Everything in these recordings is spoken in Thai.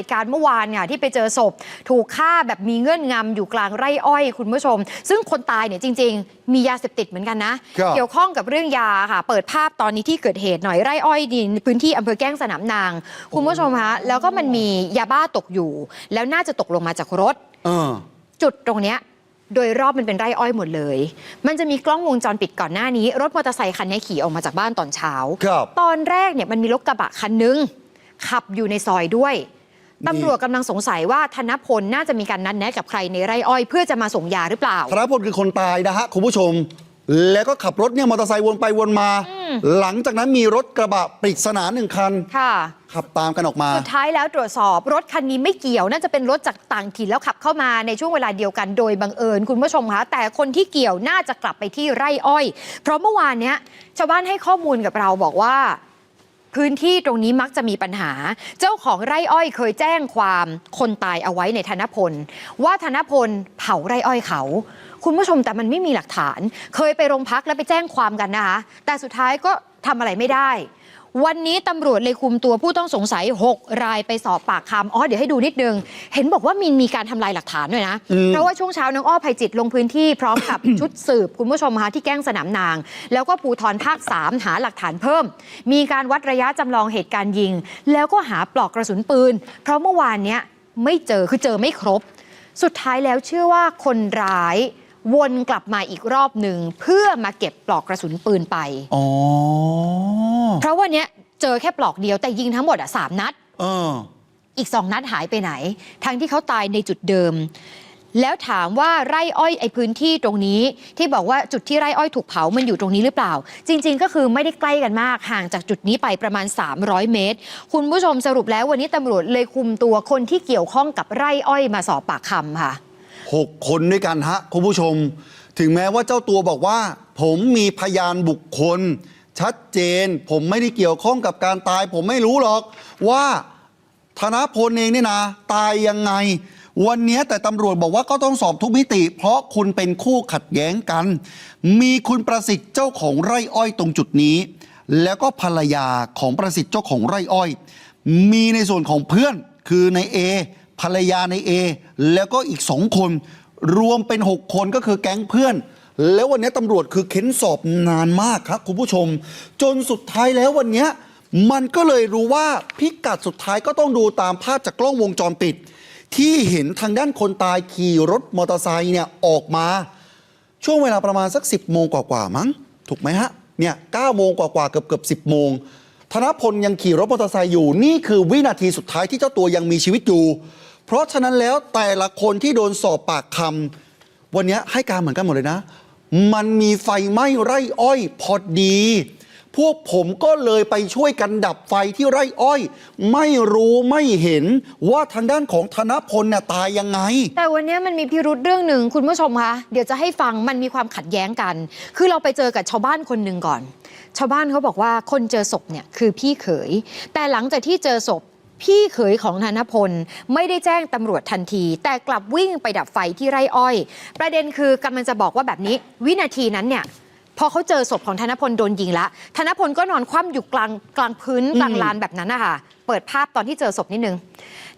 เหตุการณ์เมื่อวานเนี่ยที่ไปเจอศพ ถูกฆ่าแบบมีเงื่อนงำอยู่กลางไร่อ้อยคุณผู้ชม ซึ่งคนตายเนี่ยจริง ๆ มียาเสพติดเหมือนกันนะครับเกี่ยวข้องกับเรื่องยาค่ะ เปิดภาพตอนนี้ที่เกิดเหตุหน่อยไร่อ้อยดินพื้นที่อำเภอแก้งสนามนาง คุณผู้ชมคะแล้วก็มันมียาบ้าตกอยู่ แล้วน่าจะตกลงมาจากรถเออจุดตรงเนี้ยโดยรอบมันเป็นไร่อ้อยหมดเลย มันจะมีกล้องวงจรปิดก่อนหน้านี้ รถมอเตอร์ไซคันนี้ขี่ออกมาจากบ้านตอนเช้าครับตอนแรกเนี่ยมันมีรถกระบะคันนึง ขับอยู่ในซอยด้วยนี่ ตำรวจกำลังสงสัยว่าธนพลน่าจะมีการนัดแนะกับใครในไร่อ้อย เพื่อจะมาส่งยาหรือเปล่า ธนพลคือคนตายนะฮะคุณผู้ชม แล้วก็ขับรถเนี่ยมอเตอร์ไซค์วนไปวนมา หลังจากนั้นมีรถกระบะปริศนาหนึ่งคันค่ะขับตามกันออกมา สุดท้ายแล้วตรวจสอบรถคันนี้ไม่เกี่ยว น่าจะเป็นรถจากต่างถิ่นแล้วขับเข้ามาในช่วงเวลาเดียวกันโดยบังเอิญคุณผู้ชมคะแต่คนที่เกี่ยวน่าจะกลับไปที่ไร่อ้อย เพราะเมื่อวานเนี้ยชาวบ้านให้ข้อมูลกับเราบอกว่า พื้นที่ตรงนี้มักจะมีปัญหา เจ้าของไร่อ้อยเคยแจ้งความคนตายเอาไว้ในธนพล ว่าธนพลเผาไร่อ้อยเขา คุณผู้ชมแต่มันไม่มีหลักฐาน เคยไปโรงพักแล้วไปแจ้งความกันนะคะ แต่สุดท้ายก็ทำอะไรไม่ได้ วันนี้ตำรวจเลยคุมตัวผู้ต้องสงสัย 6 รายไปสอบปากคำอ๋อเดี๋ยวให้ดูนิดนึง เห็นบอกว่ามีมีการทำลายหลักฐานด้วยนะอืมเพราะว่าช่วงเช้าน้องอ้อภัยจิตลงพื้นที่พร้อมกับชุดสืบคุณผู้ชมคะที่แก้งสนามนาง แล้วก็ภูทรภาค 3 หาหลักฐานเพิ่ม มีการวัดระยะจำลองเหตุการณ์ยิง แล้วก็หาปลอกกระสุนปืน เพราะเมื่อวานเนี้ยไม่เจอคือเจอไม่ครบ สุดท้ายแล้วเชื่อว่าคนร้ายวนกลับมาอีกรอบหนึ่งเพื่อมาเก็บปลอกกระสุนปืนไป อ๋อ เพราะวันเนี้ยเจอแค่ปลอกเดียวแต่ยิงทั้งหมดอะสามนัดเอออีกสองนัดหายไปไหน ทั้งที่เขาตายในจุดเดิม แล้วถามว่าไร่อ้อยไอพื้นที่ตรงนี้ ที่บอกว่าจุดที่ไร่อ้อยถูกเผามันอยู่ตรงนี้หรือเปล่า จริง ๆ ก็คือไม่ได้ใกล้กันมากห่างจากจุดนี้ไปประมาณ 300 เมตร คุณผู้ชมสรุปแล้ววันนี้ตำรวจเลยคุมตัวคนที่เกี่ยวข้องกับไร่อ้อยมาสอบปากคำค่ะหกคนด้วยกันฮะคุณผู้ชม ถึงแม้ว่าเจ้าตัวบอกว่า ผมมีพยานบุคคล ชัดเจนผมไม่ได้เกี่ยวข้องกับการตาย ผมไม่รู้หรอกว่าธนพลเองเนี่ยนะ ตายยังไง วันนี้แต่ตำรวจบอกว่าก็ต้องสอบทุกมิติ เพราะคุณเป็นคู่ขัดแย้งกัน มีคุณประสิทธิ์เจ้าของไร่อ้อยตรงจุดนี้ แล้วก็ภรรยาของประสิทธิ์เจ้าของไร่อ้อย มีในส่วนของเพื่อนคือในเอภรรยาในเอแล้วก็อีกสองคน รวมเป็น 6 คนก็คือแก๊งเพื่อน แล้ววันนี้ตำรวจคือเค้นสอบนานมากครับคุณผู้ชม จนสุดท้ายแล้ววันนี้มันก็เลยรู้ว่าพิกัดสุดท้ายก็ต้องดูตามภาพจากกล้องวงจรปิด ที่เห็นทางด้านคนตายขี่รถมอเตอร์ไซค์เนี่ยออกมา ช่วงเวลาประมาณสัก 10โมงกว่าๆมั้ง ถูกไหมฮะเนี่ย9โมงกว่าๆเกือบเกือบ10โมงธนพลยังขี่รถมอเตอร์ไซค์อยู่นี่คือวินาทีสุดท้ายที่เจ้าตัวยังมีชีวิตอยู่ เพราะฉะนั้นแล้วแต่ละคนที่โดนสอบปากคำวันนี้ให้การเหมือนกันหมดเลยนะ มันมีไฟไหม้ไร่อ้อยพอดี พวกผมก็เลยไปช่วยกันดับไฟที่ไร่อ้อย ไม่รู้ไม่เห็นว่าทางด้านของธนพลเนี่ยตายยังไง แต่วันนี้มันมีพิรุธเรื่องหนึ่งคุณผู้ชมคะเดี๋ยวจะให้ฟังมันมีความขัดแย้งกัน คือเราไปเจอกับชาวบ้านคนหนึ่งก่อน ชาวบ้านเขาบอกว่าคนเจอศพเนี่ยคือพี่เขย แต่หลังจากที่เจอศพ พี่เขยของธนพลไม่ได้แจ้งตำรวจทันที แต่กลับวิ่งไปดับไฟที่ไร่อ้อย ประเด็นคือกำลังจะบอกว่าแบบนี้ วินาทีนั้นเนี่ยพอเขาเจอศพของธนพลโดนยิงแล้วธนพลก็นอนคว่ำอยู่กลางกลางพื้นกลางลานแบบนั้นนะคะเปิดภาพตอนที่เจอศพนิดนึง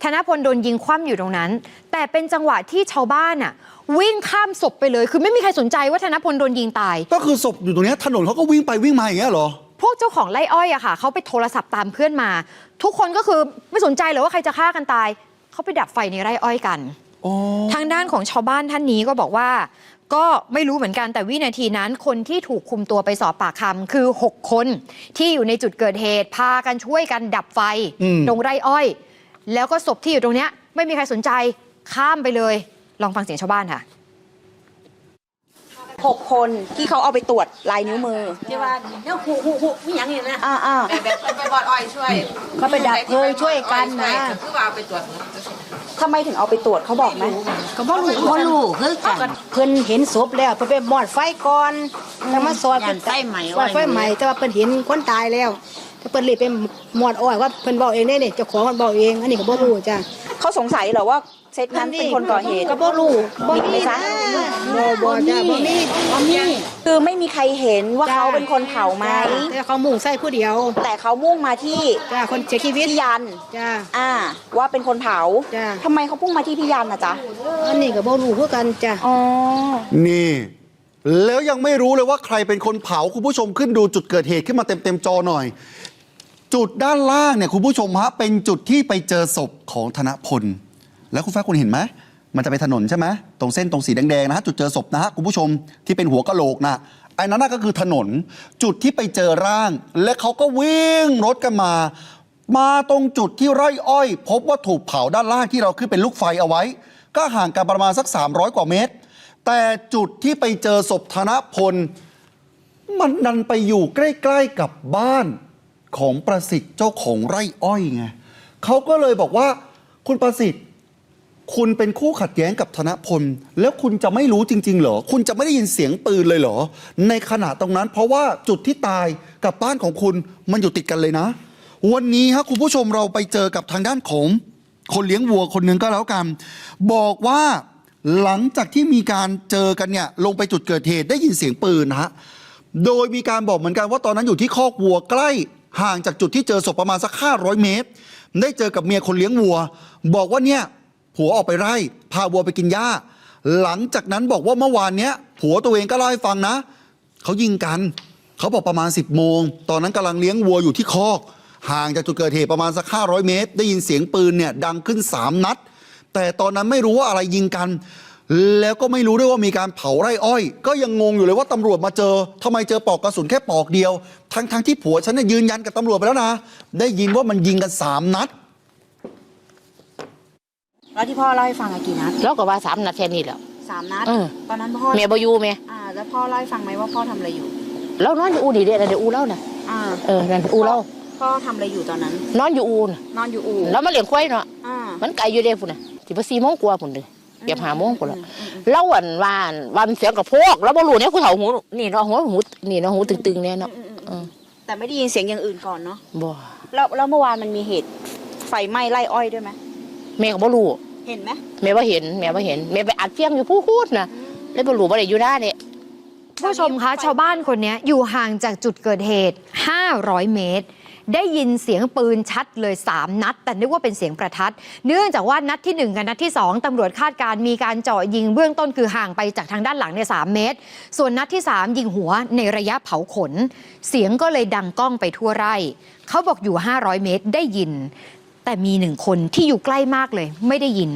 ธนพลโดนยิงคว่ำอยู่ตรงนั้น แต่เป็นจังหวะที่ชาวบ้านอะวิ่งข้ามศพไปเลย คือไม่มีใครสนใจว่าธนพลโดนยิงตาย ก็คือศพอยู่ตรงเนี้ยถนนเขาก็วิ่งไปวิ่งมาอย่างเงี้ยเหรอ พวกเจ้าของไร่อ้อยอะค่ะเขาไปโทรศัพท์ตามเพื่อนมา ทุกคนก็คือไม่สนใจเลยว่าใครจะฆ่ากันตายเขาไปดับไฟในไร่อ้อยกันทางด้านของชาวบ้านท่านนี้ก็บอกว่า ก็ไม่รู้เหมือนกันแต่วินาทีนั้น คนที่ถูกคุมตัวไปสอบปากคำคือ 6 คนที่อยู่ในจุดเกิดเหตุ พากันช่วยกันดับไฟอืมตรงไร่อ้อย แล้วก็ศพที่อยู่ตรงเนี้ยไม่มีใครสนใจข้ามไปเลย ลองฟังเสียงชาวบ้านค่ะ หกคนที่เขาเอาไปตรวจลายนิ้วมือ ที่ว่าเนี่ยหูหูหูมีอย่างนี้นะอ่าอ่าแบบแบบไปบอดอ้อยช่วยเขาไปดับเพลิงช่วยกันนะก็คือว่าเอาไปตรวจทำไมถึงเอาไปตรวจเขาบอกไหมก็บ่รู้บ่รู้คือกันเพิ่นเห็นศพแล้วเพิ่นไปมอดไฟก่อนแต่มาซอยยันไฟไหม้ซอยไฟใหม่แต่ว่าเพิ่นเห็นคนตายแล้วเพิ่นเลยเป็นหมวดอ้อยว่าเพิ่นบอกเองได้นี่เจ้าของเพิ่นบอกเอง อันนี้ก็บ่รู้จ้ะเขาสงสัยเหรอว่า เซตนั้นเป็นคนก่อเหตุก็บ่รู้บ่มีไหมมีจ๊ะบ่บ่จ้ะบ่มีบ่มีคือไม่มีใครเห็นว่าเขาเป็นคนเผาไหมแต่เขามุ่งใส่ผู้เดียว แต่เขามุ่งมาที่จ้ะคนเสียชีวิตพี่ยันจ้ะอ่า ว่าเป็นคนเผาจ้ะทำไมเขาพุ่งมาที่พี่ยันนะจ๊ะอันนี้ก็บ่รู้คือกันจ้ะอ๋อนี่ แล้วยังไม่รู้เลยว่าใครเป็นคนเผาคุณผู้ชมขึ้นดูจุดเกิดเหตุขึ้นมาเต็มเต็มๆจอหน่อยจุดด้านล่างเนี่ยคุณผู้ชมฮะเป็นจุดที่ไปเจอศพของธนพล แล้วคุณแฟ้าคุณเห็นไหมมันจะเป็นถนนใช่ไหมตรงเส้นตรงสีแดงๆนะฮะจุดเจอศพนะฮะคุณผู้ชมที่เป็นหัวกะโหลกนะไอ้นั้นน่ะก็คือถนนจุดที่ไปเจอร่าง และเขาก็วิ่งรถกันมา มาตรงจุดที่ไร่อ้อย พบว่าถูกเผาด้านล่างที่เราขึ้นเป็นลูกไฟเอาไว้ ก็ห่างกันประมาณสัก 300 กว่าเมตร แต่จุดที่ไปเจอศพธนพล มันดันไปอยู่ใกล้ ๆกับบ้านของประสิทธิ์เจ้าของไร่อ้อยไงเขาก็เลยบอกว่าคุณประสิทธิ์ คุณเป็นคู่ขัดแย้งกับธนพล แล้วคุณจะไม่รู้จริง ๆ เหรอ คุณจะไม่ได้ยินเสียงปืนเลยเหรอ ในขณะตรงนั้น เพราะว่าจุดที่ตายกับบ้านของคุณมันอยู่ติดกันเลยนะ วันนี้ฮะคุณผู้ชมเราไปเจอกับทางด้านของคนเลี้ยงวัวคนหนึ่งก็แล้วกัน บอกว่าหลังจากที่มีการเจอกันเนี่ยลงไปจุดเกิดเหตุได้ยินเสียงปืนนะฮะโดยมีการบอกเหมือนกันว่าตอนนั้นอยู่ที่คอกวัวใกล้ห่างจากจุดที่เจอศพประมาณสัก500 เมตร ได้เจอกับเมียคนเลี้ยงวัว บอกว่าเนี่ย ผัวออกไปไร่พาวัวไปกินหญ้า หลังจากนั้นบอกว่าเมื่อวานเนี้ยผัวตัวเองก็เล่าให้ฟังนะเขายิงกันเขาบอกประมาณ 10โมง ตอนนั้นกำลังเลี้ยงวัวอยู่ที่คอก ห่างจากจุดเกิดเหตุประมาณสัก 500 เมตร ได้ยินเสียงปืนเนี่ยดังขึ้น 3 นัด แต่ตอนนั้นไม่รู้ว่าอะไรยิงกัน แล้วก็ไม่รู้ด้วยว่ามีการเผาไร่อ้อย ก็ยังงงอยู่เลยว่าตำรวจมาเจอทำไมเจอปอกกระสุนแค่ปอกเดียว ทั้งทั้งที่ผัวฉันเนี่ยยืนยันกับตำรวจไปแล้วนะ ได้ยินว่ามันยิงกันสามนัด แล้วที่พ่อเล่าให้ฟังอะกี่นัดเราก็ว่าสามนาทีนี่แหละสามนัด เออ ตอนนั้นพ่อแม่บอยู่แม่อ่า แล้วพ่อเล่าให้ฟังไหมว่าพ่อทำอะไรอยู่ เรานอนอยู่อูนี่เด้อเดี๋ยวอูเล่าน่ะอ่า เออนั่นอูเล่าพ่อทำอะไรอยู่ตอนนั้น นอนอยู่อูน่ะนอนอยู่อู่แล้วมาเลี้ยงควายเนาะอ่ามันไกลอยู่เด้พุ่นน่ะสิบสี่โมงกว่าพุ่นเลยเก็บหาโมงพุ่นละเราวันวานวันเสียงกับพวกแล้วบ่รู้เนี่ยกูเฒ่าหูนี่เนาะหูหูนี่เนาะหูตึงๆเนี่ยเนาะเออแต่ไม่ได้ยินเสียงอย่างอื่นก่อนเนาะ บ่แล้วแล้วเมื่อวานมันมีเหตุไฟไหม้ไร่อ้อยด้วยไหม แม่ก็บ่รู้เห็นไหมแม่บ่เห็นแม่บ่เห็นแม่ไปอัดเสียงอยู่พูดๆน่ะเลยบ่รู้บ่ได้อยู่หน้าเนี่ยผู้ชมคะชาวบ้านคนเนี้ยอยู่ห่างจากจุดเกิดเหตุ 500 เมตร ได้ยินเสียงปืนชัดเลย 3 นัด แต่นึกว่าเป็นเสียงประทัด เนื่องจากว่านัดที่ 1 กับนัดที่ 2ตำรวจคาดการณ์มีการเจาะยิงเบื้องต้นคือห่างไปจากทางด้านหลังเนี่ยสเมตร ส่วนนัดที่ 3 ยิงหัวในระยะเผาขน เสียงก็เลยดังก้องไปทั่วไร่ เขาบอกอยู่ 500 เมตรได้ยิน แต่มีหนึ่งคนที่อยู่ใกล้มากเลย ไม่ได้ยิน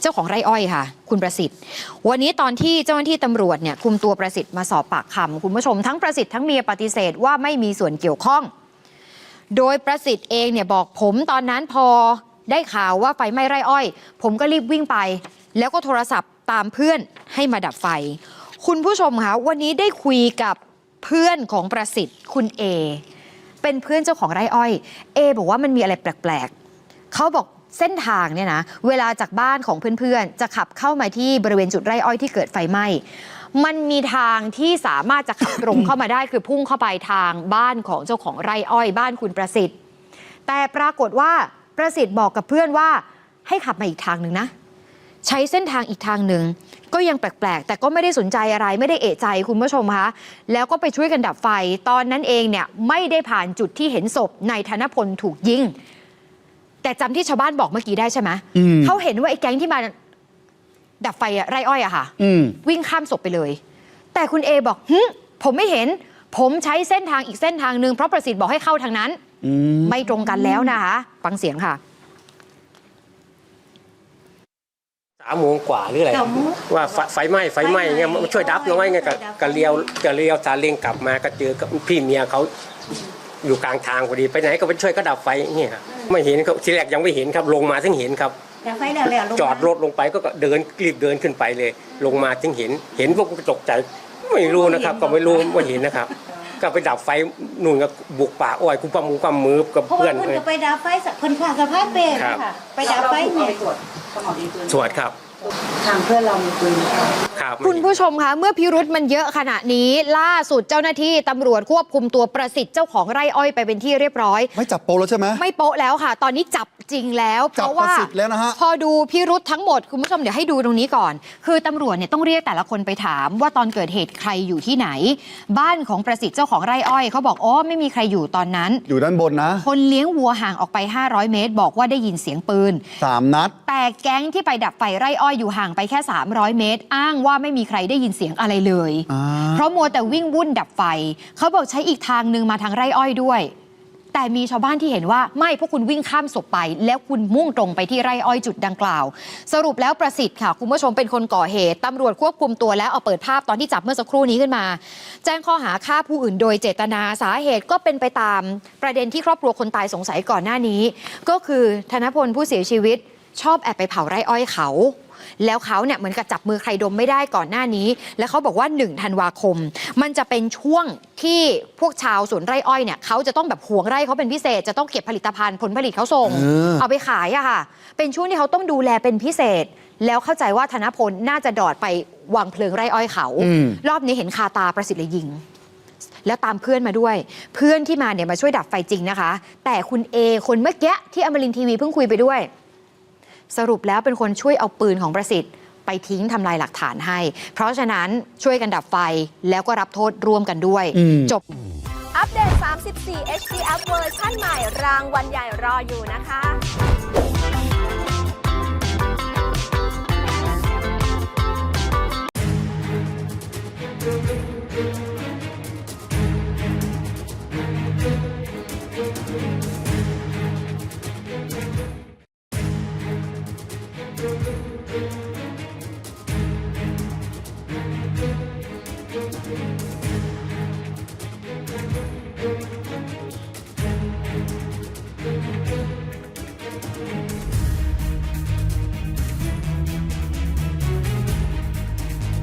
เจ้าของไร่อ้อยค่ะ คุณประสิทธิ์ วันนี้ตอนที่เจ้าหน้าที่ตำรวจเนี่ยคุมตัวประสิทธิ์มาสอบปากคำคุณผู้ชมทั้งประสิทธิ์ทั้งเมียปฏิเสธว่าไม่มีส่วนเกี่ยวข้อง โดยประสิทธิ์เองเนี่ยบอกผมตอนนั้นพอได้ข่าวว่าไฟไหม้ไร่อ้อย ผมก็รีบวิ่งไป แล้วก็โทรศัพท์ตามเพื่อนให้มาดับไฟ คุณผู้ชมคะวันนี้ได้คุยกับเพื่อนของประสิทธิ์คุณเอเป็นเพื่อนเจ้าของไร่อ้อยเอบอกว่ามันมีอะไรแปลกๆ เขาบอกเส้นทางเนี่ยนะเวลาจากบ้านของเพื่อนๆ จะขับเข้ามาที่บริเวณจุดไร่อ้อยที่เกิดไฟไหม้มันมีทางที่สามารถจะขับตรงเข้ามาได้คือพุ่งเข้าไปทางบ้านของเจ้าของไร่อ้อยบ้านคุณประสิทธิ์ แต่ปรากฏว่าประสิทธิ์บอกกับเพื่อนว่าให้ขับมาอีกทางหนึ่งนะ ใช้เส้นทางอีกทางหนึ่งก็ยังแปลกๆ แต่ก็ไม่ได้สนใจอะไรไม่ได้เอะใจคุณผู้ชมคะแล้วก็ไปช่วยกันดับไฟ ตอนนั้นเองเนี่ยไม่ได้ผ่านจุดที่เห็นศพนายธนพลถูกยิง แต่จำที่ชาวบ้านบอกเมื่อกี้ได้ใช่ไหมอืม เขาเห็นว่าไอ้แก๊งที่มาดับไฟอะไร่อ้อยอะค่ะ อืม วิ่งข้ามศพไปเลย แต่คุณเอบอกหึผมไม่เห็น ผมใช้เส้นทางอีกเส้นทางหนึ่งเพราะประสิทธิ์บอกให้เข้าทางนั้น อืม ไม่ตรงกันแล้วนะคะฟังเสียงค่ะ สามโมงกว่าหรืออะไรว่าไฟไฟไหม้ไฟไหม้เงี้ยมาช่วยดับหน่อยไงก็ก็เลี้ยวก็เลี้ยวซาเล้งกลับมาก็เจอกับพี่เมียเขาอยู่กลางทางพอดีไปไหนก็ไปช่วยก็ดับไฟเงี้ยครับ ไม่เห็นครับทีแรกยังไม่เห็นครับ ลงมาถึงเห็นครับแต่ไฟแล้วแล้วลงจอดรถลงไปก็เดินรีบเดินขึ้นไปเลย ลงมาถึงเห็น เห็นพวกก็ตกใจไม่รู้นะครับ ก็ไม่รู้ว่าเห็นนะครับ ก็ไปดับไฟนู่นก็บุกป่าอ้อยคุปามูความมือกับเพราะเพื่อว่านเพิ่นเลย จะไปดับไฟสักเพิ่นผ่าสะพานเปรตครับ ค่ะ ไปดับไฟเนี่ยสวดครับ ทางเพื่อนเรามีปืนค่ะ ครับคุณผู้ชมคะเมื่อพิรุษมันเยอะขนาดนี้ ล่าสุดเจ้าหน้าที่ตำรวจควบคุมตัวประสิทธิ์เจ้าของไร่อ้อยไปเป็นที่เรียบร้อย ไม่จับโปแล้วใช่ไหม ไม่โป๊ะแล้วค่ะ ตอนนี้จับจริงแล้ว เพจับราะประว่าสิทธิ์แล้วนะฮะ พอดูพิรุษทั้งหมด คุณผู้ชมเดี๋ยวให้ดูตรงนี้ก่อน คือตำรวจเนี่ยต้องเรียกแต่ละคนไปถามว่าตอนเกิดเหตุใครอยู่ที่ไหน บ้านของประสิทธิ์เจ้าของไร่อ้อยเขาบอกอ๋อไม่มีใครอยู่ตอนนั้น อยู่ด้านบนนะคนเลี้ยงวัวห่างออกไป 500 เมตร บอกว่าได้ยินเสียงปืน สามนัด แต่แก๊งที่ไปดับไฟไร่อ้อยอยู่ห่างไปแค่ 300 เมตร อ้างว่าไม่มีใครได้ยินเสียงอะไรเลยอ่าเพราะมัวแต่วิ่งวุ่นดับไฟ เขาบอกใช้อีกทางหนึ่งมาทางไร่อ้อยด้วย แต่มีชาวบ้านที่เห็นว่าไม่พวกคุณวิ่งข้ามศพไป แล้วคุณมุ่งตรงไปที่ไร่อ้อยจุดดังกล่าว สรุปแล้วประสิทธิ์ค่ะ คุณผู้ชมเป็นคนก่อเหตุตำรวจควบคุมตัวแล้วเอาเปิดภาพตอนที่จับเมื่อสักครู่นี้ขึ้นมา แจ้งข้อหาฆ่าผู้อื่น โดยเจตนาสาเหตุก็เป็นไปตาม ประเด็นที่ครอบครัวคนตายสงสัยก่อนหน้านี้ ก็คือธนพลผู้เสียชีวิตชอบแอบไปเผาไร่อ้อยเขา แล้วเขาเนี่ยเหมือนกับจับมือใครดมไม่ได้ก่อนหน้านี้ แล้วเขาบอกว่า1ธันวาคม มันจะเป็นช่วงที่พวกชาวสวนไร่อ้อยเนี่ยเขาจะต้องแบบห่วงไร่เขาเป็นพิเศษ จะต้องเก็บผลิตภัณฑ์ผลผลิตเขาส่ง เออเอาไปขายอะค่ะ เป็นช่วงที่เขาต้องดูแลเป็นพิเศษ แล้วเข้าใจว่าธนพลน่าจะดอดไปวางเพลิงไร่อ้อยเขาอืมรอบนี้เห็นคาตาประสิทธิ์เลยยิงแล้วตามเพื่อนมาด้วย เพื่อนที่มาเนี่ยมาช่วยดับไฟจริงนะคะ แต่คุณเอคนเมื่อกี้ที่อมรินทร์ทีวีเพิ่งคุยไปด้วย สรุปแล้วเป็นคนช่วยเอาปืนของประสิทธิ์ ไปทิ้งทำลายหลักฐานให้ เพราะฉะนั้นช่วยกันดับไฟแล้วก็รับโทษร่วมกันด้วยอืมจบ อัปเดต 34 HD Up เวอร์ชันใหม่รางวัลใหญ่รออยู่นะคะ